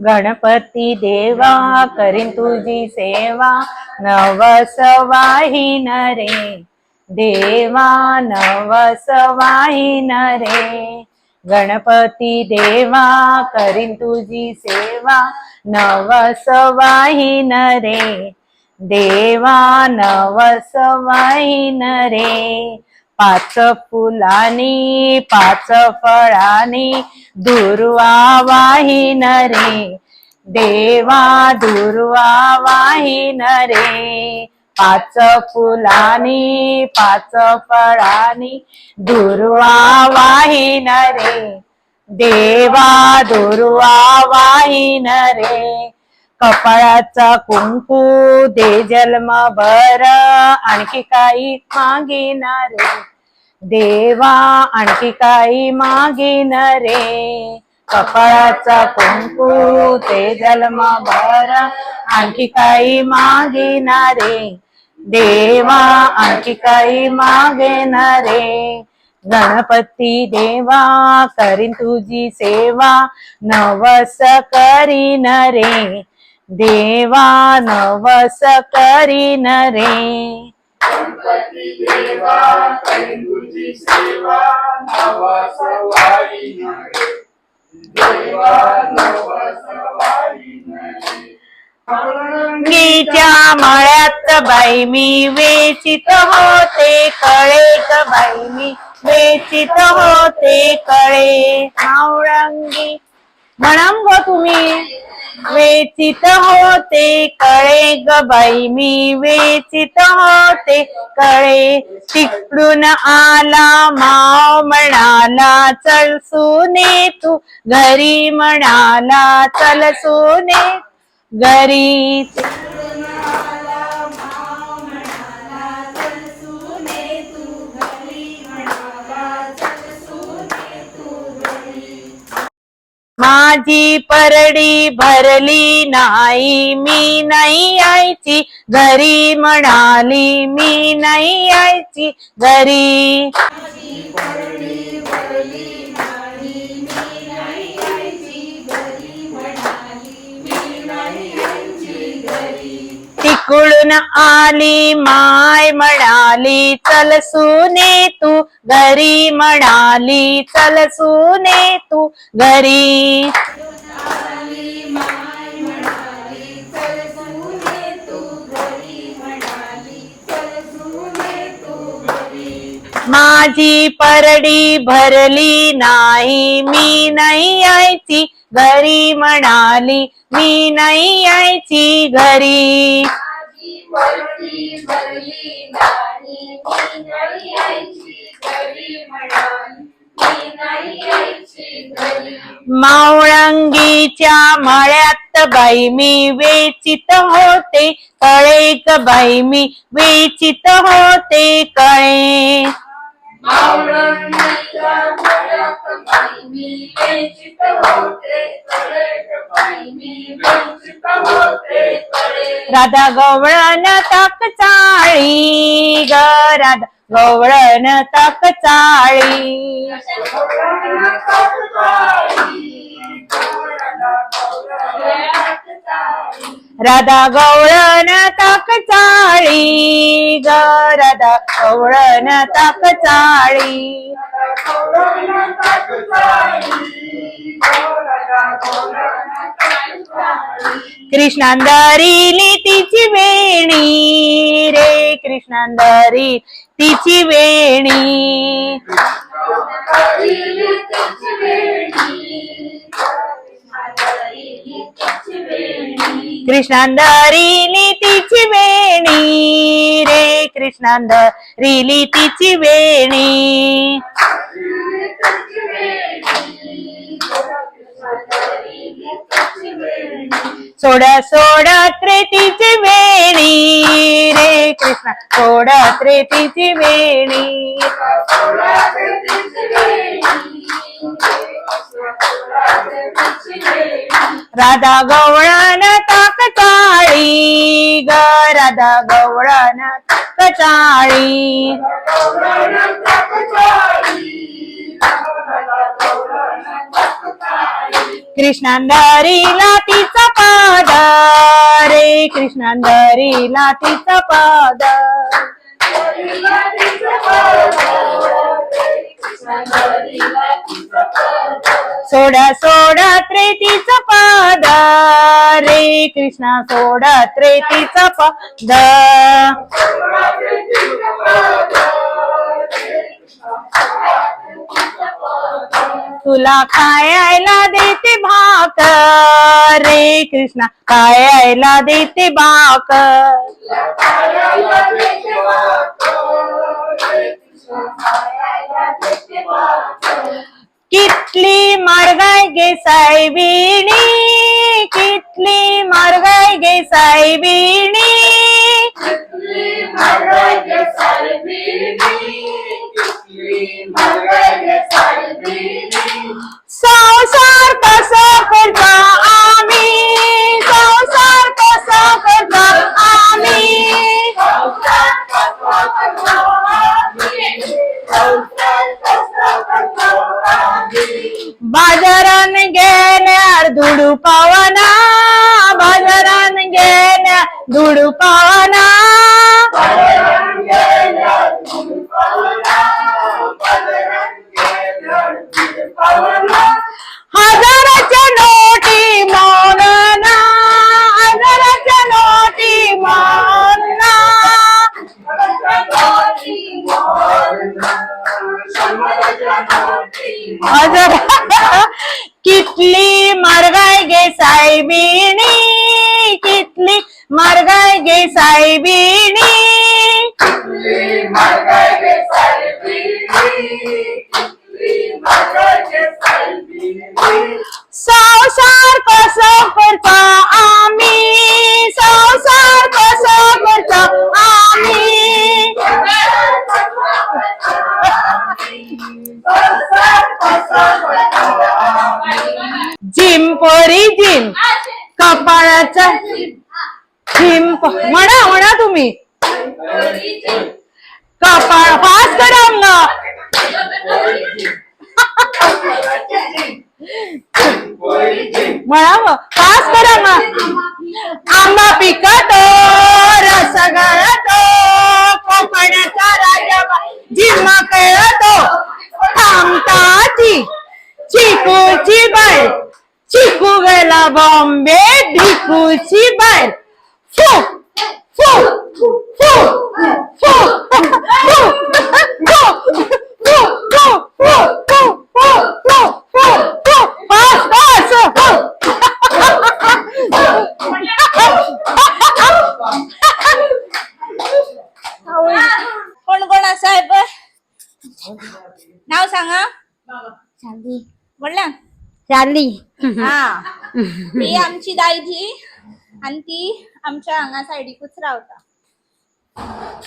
गणपती देवा करीन तुझी सेवा नवस वाहीन रे. देवा नवस वाहीन रे. गणपती देवा करीन तुझी सेवा नवस वाहीन रे. देवा नवस वाहीन रे. पाच फुलानी पाच फळानी दुर्वा वाहीन रे. देवा दुर्वा वाहीन रे. पाच फुलानी पाच फळानी दुर्वा वाहीन रे. देवा दुर्वा वाहीन रे. कपाळाचा कुंकू दे जन्म बर आणखी काही मागिनार रे. देवा आणखी काही मागिन रे. कपाळाचा कुंकू ते जलमा भर आणखी काही मागिन रे. देवा आणखी काही मागेन रे. गणपती देवा करीन तुझी सेवा नवस करीन रे. देवा नवस करीन रे. गणपती देवा करीन तुझी सेवा नवा सवारी रे. देवा नवा सवारी रे. गीच्या मळ्यात बाई मी वेचित होते कळे ग बाई मी वेचित होते कळे मावळंगी म्हणाम ग हो तुम्ही. वेचित होते कळे ग बाई मी वेचित होते कळे. तिकडून आला माव म्हणाला चल सुने तू. घरी म्हणाला चल सुने. घरी माझी परडी भरली नाही मी नाही यायची. घरी म्हणाली मी नाही यायची. घरी तिकडून आली माय म्हणा म्हणाली चल सुने तू घरी म्हणाली चल सुने तू घरी माझी परडी भरली नाही मी नाही यायची घरी म्हणाली मी नाही यायची घरी. वरती भरली नाही मी नाही यायची घरी म्हणाली मावळंगीच्या मळ्यात बाई मी वेचित होते कळे ग बाई मी वेचित होते कळे. मावळणीच्या गळ्यात बाई मी वेचित होते राधा गवळण ताक चाळी ग राधा गवळण ताक चाळी. राधा गवळण ताक चाळी ग राधा गवळण ताक चाळी. कृष्णांदरी तिची वेणी रे कृष्णांदरी तिची वेणी. कृष्णांदरी तिची वेणी रे कृष्णांदरी तिची वेणी. सोडा सोडा त्रेतीची वेणी रे कृष्णा. सोडा त्रेतीची वेणी. राधा गवळण ताक चाळी ग राधा गवळण ताक चाळी. कृष्णांदरीला तिचा पाद रे कृष्णांदरीला तिचा पाद सोडा सोडा त्रेतीचा पाद रे कृष्णा सोडा त्रेतीचा पाद तुला खायला देते भाक रे कृष्णा खायला देते भाक कितली मारगाय गे साईबिणी कितली मारगाय गे साईबिणी कितली गे साहेबिणी संसार कसा करता कितली मार्गाय गे सायबिणी कितली मार्गाय गे सायबिणी संसार कसा करता पोरी कपाळाचा जिम म्हणा म्हणा तुम्ही. कपाळ फास्ट करा ना म्हणा मग फास्ट करा मग आंबा पिकतो છી બહાર ફૂ ફૂ ફૂ ફૂ कोण कोण साहेब नाव सांगा चांदी बोलला चांदी हा ही आमची दायजी आणि ती आमच्या अंगा सायडीकूच रावता.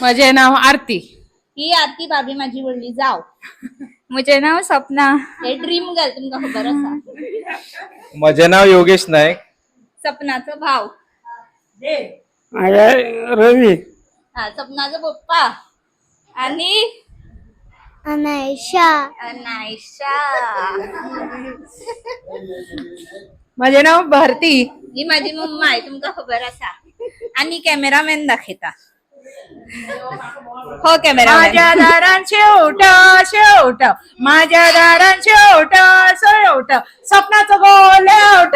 माझे नाव आरती. ही आरती भाभी माझी वडली जाव. म्हजे नाव सपना. हे ड्रीम गर्ल तुमका खबर असा. माझे नाव योगेश नाईक. सपनाचं भाव. रवी. हा सपनाचं पप्पा. आणि अनायशा. अनायशा. माझे नाव भारती. ही माझी मम्मा आहे तुमका खबर असा. आणि कॅमेरामॅन दाखयता. हो कॅमेरामॅन. माझ्या दारान शेवट शेवट माझ्या दारान शेवट शेवट स्वप्नाचं गोलेवट